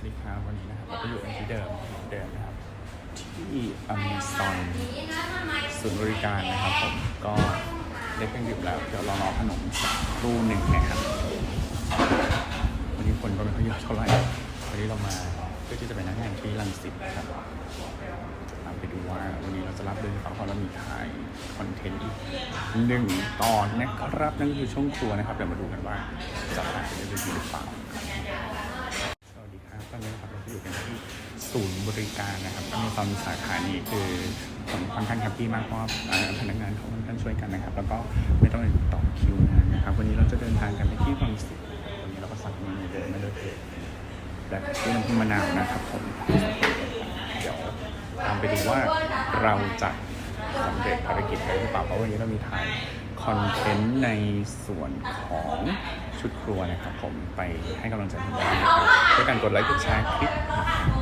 เราก็อยู่กันที่เดิมที่เดิมนะครับ ที่อเมซอนศูนย์บริการนะครับผมก็ได้เครื่องดื่มแล้ว เดี๋ยวรอรอขนมสักครู่หนึ่งนะครับ วันนี้คนก็ไม่ค่อยเยอะเท่าไหร่วันนี้เรามาเพื่อที่จะไปนั่งงานที่ลังสิตนะครับตามไปดูว่าวันนี้เราจะรับเรื่องต่อเพราะเรามีถ่ายคอนเทนต์อีกหนึ่งตอนนะครับนั่นก็คือช่วงครัวนะครับเดี๋ยวมาดูกันว่าจะถ่ายไปได้ดีหรือเปล่า ศูนย์บริการนะครับอเมซอนสาขานี้คือผมค่อนข้างแฮปปี้มากเพราะว่าพนักงานเขาค่อนข้างช่วยกันนะครับ แล้วก็ไม่ต้องต่อคิวนานนะครับ วันนี้เราจะเดินทางกันไปที่ฟังสิตนะครับวันนี้เราก็สั่งเมนูเดิมมาเลยแบบที่น้ำผึ้งมะนาวนะครับผมเดี๋ยวตามไปดูว่าเราจะสำเร็จภารกิจได้หรือเปล่าเพราะวันนี้เรามีถ่ายคอนเทนต์ในส่วนของชุดครัวนะครับผมไปให้กำลังใจคุณได้นด้วยการกดไลค์กดแชร์คลิปนะครับ